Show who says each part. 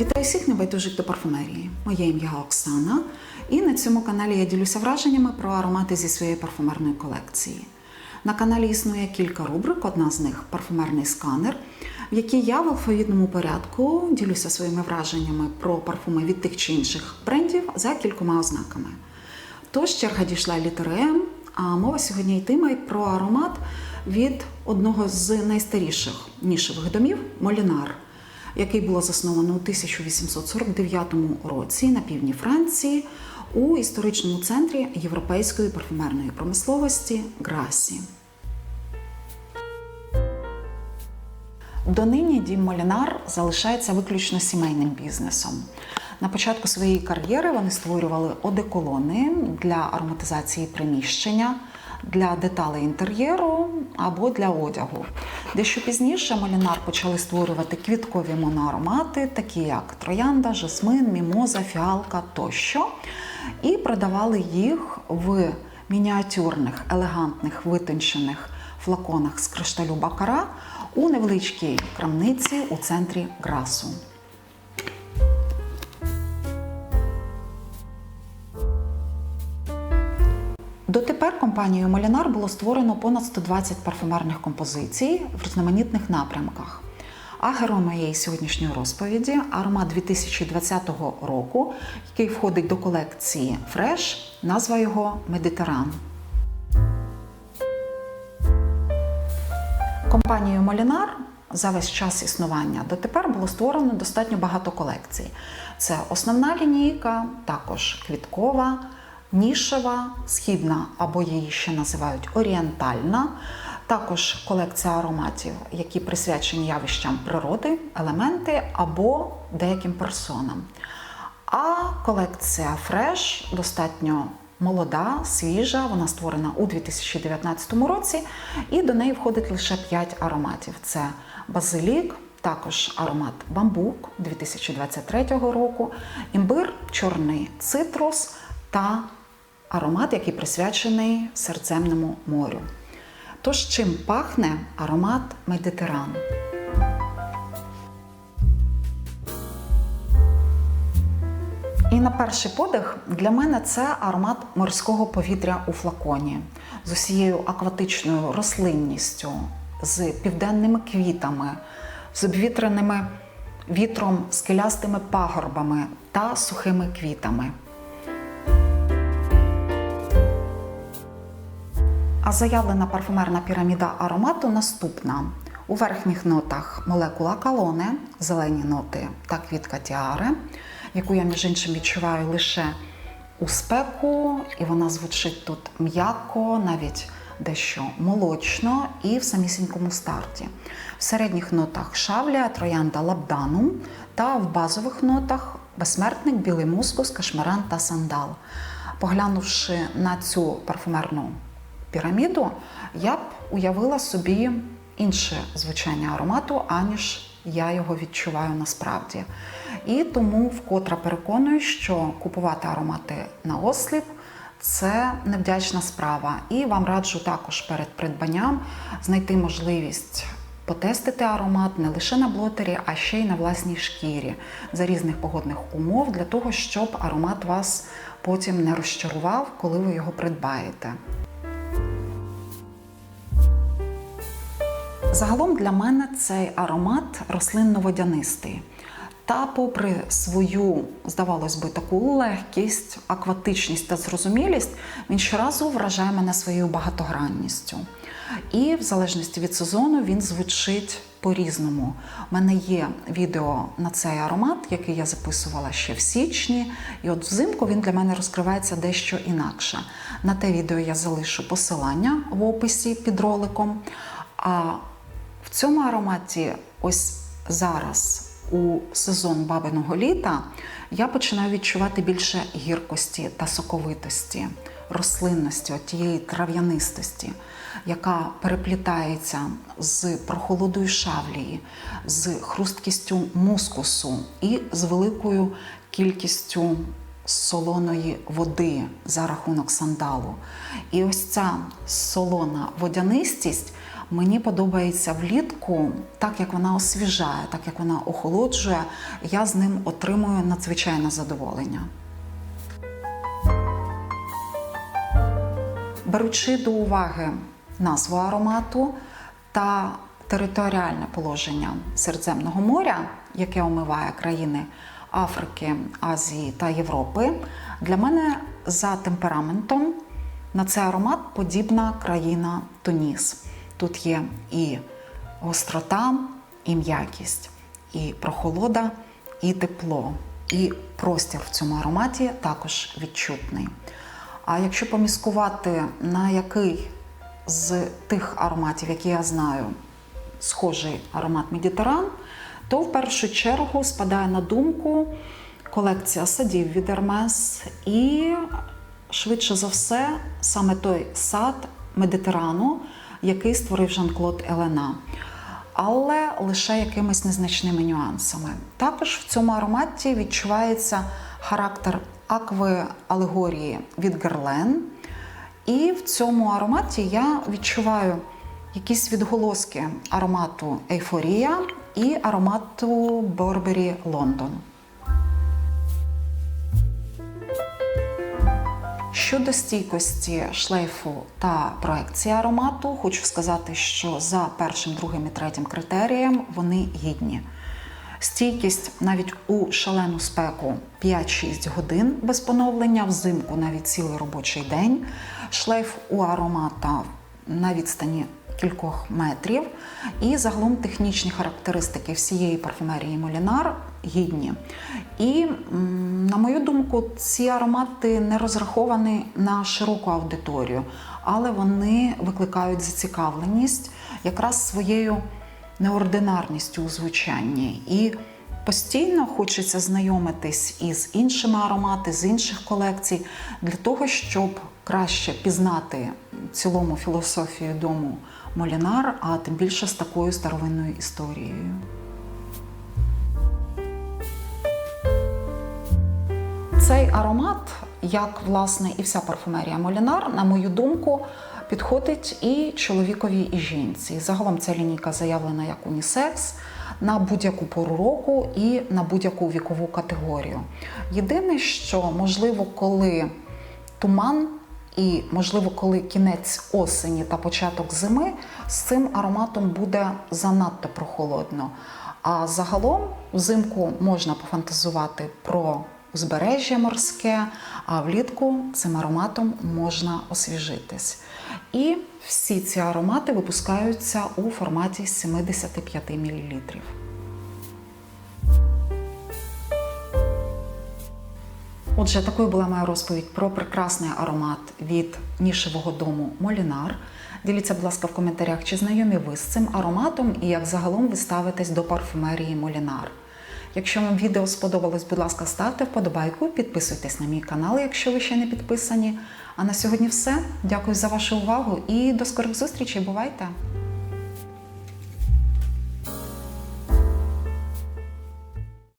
Speaker 1: Вітаю всіх небайдужих до парфумерії. Моє ім'я Оксана, і на цьому каналі я ділюся враженнями про аромати зі своєї парфумерної колекції. На каналі існує кілька рубрик, одна з них парфумерний сканер, в якій я в алфавітному порядку ділюся своїми враженнями про парфуми від тих чи інших брендів за кількома ознаками. Тож черга дійшла літери М, а мова сьогодні йтиме про аромат від одного з найстаріших нішевих домів Молінар, який було засновано у 1849 році на півдні Франції у історичному центрі європейської парфумерної промисловості Грасі. Донині дім Молінар залишається виключно сімейним бізнесом. На початку своєї кар'єри вони створювали одеколони для ароматизації приміщення, для деталей інтер'єру або для одягу. Дещо пізніше Молінар почали створювати квіткові моноаромати, такі як троянда, жасмин, мімоза, фіалка тощо, і продавали їх в мініатюрних, елегантних, витончених флаконах з кришталю бакара у невеличкій крамниці у центрі Грасу. Дотепер компанією Молінар було створено понад 120 парфумерних композицій в різноманітних напрямках. А герой моєї сьогоднішньої розповіді аромат 2020 року, який входить до колекції Fresh, назва його Медитеран. Компанією Молінар за весь час існування дотепер було створено достатньо багато колекцій. Це основна лінійка, також квіткова, нішева, східна або її ще називають орієнтальна. Також колекція ароматів, які присвячені явищам природи, елементи або деяким персонам. А колекція Fresh достатньо молода, свіжа, вона створена у 2019 році, і до неї входить лише 5 ароматів: це базилік, також аромат бамбук 2023 року, імбир, чорний цитрус та аромат, який присвячений Середземному морю. Тож чим пахне аромат Медитеран? І на перший подих для мене це аромат морського повітря у флаконі з усією акватичною рослинністю, з південними квітами, з обвітреними вітром, скелястими пагорбами та сухими квітами. А заявлена парфумерна піраміда аромату наступна. У верхніх нотах молекула калоне, зелені ноти та квітка тіари, яку я, між іншим, відчуваю лише у спеку, і вона звучить тут м'яко, навіть дещо молочно і в самісінькому старті. В середніх нотах шавля, троянда лабдану та в базових нотах безсмертник, білий мускус, кашмаран та сандал. Поглянувши на цю парфумерну піраміду, я б уявила собі інше звучання аромату, аніж я його відчуваю насправді. І тому вкотре переконую, що купувати аромати на осліп це невдячна справа. І вам раджу також перед придбанням знайти можливість. Потестити аромат не лише на блотері, а ще й на власній шкірі за різних погодних умов, для того, щоб аромат вас потім не розчарував, коли ви його придбаєте. Загалом для мене цей аромат рослинно-водянистий. Та, попри свою, здавалось би, таку легкість, акватичність та зрозумілість, він щоразу вражає мене своєю багатогранністю. І в залежності від сезону він звучить по-різному. У мене є відео на цей аромат, який я записувала ще в січні. І от взимку він для мене розкривається дещо інакше. На те відео я залишу посилання в описі під роликом. А в цьому ароматі, ось зараз, у сезон бабиного літа, я починаю відчувати більше гіркості та соковитості, рослинності, тієї трав'янистості, яка переплітається з прохолодою шавлії, з хрусткістю мускусу і з великою кількістю солоної води за рахунок сандалу. І ось ця солона водянистість Мені подобається влітку, так як вона освіжає, так як вона охолоджує, я з ним отримую надзвичайне задоволення. Беручи до уваги назву аромату та територіальне положення Середземного моря, яке омиває країни Африки, Азії та Європи, для мене за темпераментом на цей аромат подібна країна Туніс. Тут є і гострота, і м'якість, і прохолода, і тепло, і простір в цьому ароматі також відчутний. А якщо поміскувати на який з тих ароматів, які я знаю, схожий аромат Медітеран, то в першу чергу спадає на думку колекція садів від Hermes і швидше за все саме той сад Медитерану, який створив Жан-Клод Елена. Але лише якимись незначними нюансами. Також в цьому ароматі відчувається характер акви алегорії від Герлен. І в цьому ароматі я відчуваю якісь відголоски аромату Ейфорія і аромату Борбері Лондон. Щодо стійкості шлейфу та проекції аромату, хочу сказати, що за першим, другим і третім критерієм вони гідні. Стійкість навіть у шалену спеку 5-6 годин без поновлення, взимку навіть цілий робочий день. Шлейф у аромата на відстані кількох метрів. І загалом технічні характеристики всієї парфумерії Молінар гідні. І, на мою думку, ці аромати не розраховані на широку аудиторію, але вони викликають зацікавленість якраз своєю неординарністю у звучанні. І постійно хочеться знайомитись із іншими аромати, з інших колекцій, для того, щоб краще пізнати цілому філософію дому Молінар, а тим більше з такою старовинною історією. Цей аромат, як власне і вся парфумерія Молінар, на мою думку, підходить і чоловікові, і жінці. Загалом ця лінійка заявлена як унісекс на будь-яку пору року і на будь-яку вікову категорію. Єдине, що можливо, коли туман. І, можливо, коли кінець осені та початок зими з цим ароматом буде занадто прохолодно. А загалом взимку можна пофантазувати про узбережжя морське, а влітку цим ароматом можна освіжитись. І всі ці аромати випускаються у форматі 75 мл. Отже, такою була моя розповідь про прекрасний аромат від нішевого дому Молінар. Діліться, будь ласка, в коментарях, чи знайомі ви з цим ароматом і як загалом ви ставитесь до парфумерії Молінар. Якщо вам відео сподобалось, будь ласка, ставте вподобайку, підписуйтесь на мій канал, якщо ви ще не підписані. А на сьогодні все. Дякую за вашу увагу і до скорих зустрічей. Бувайте!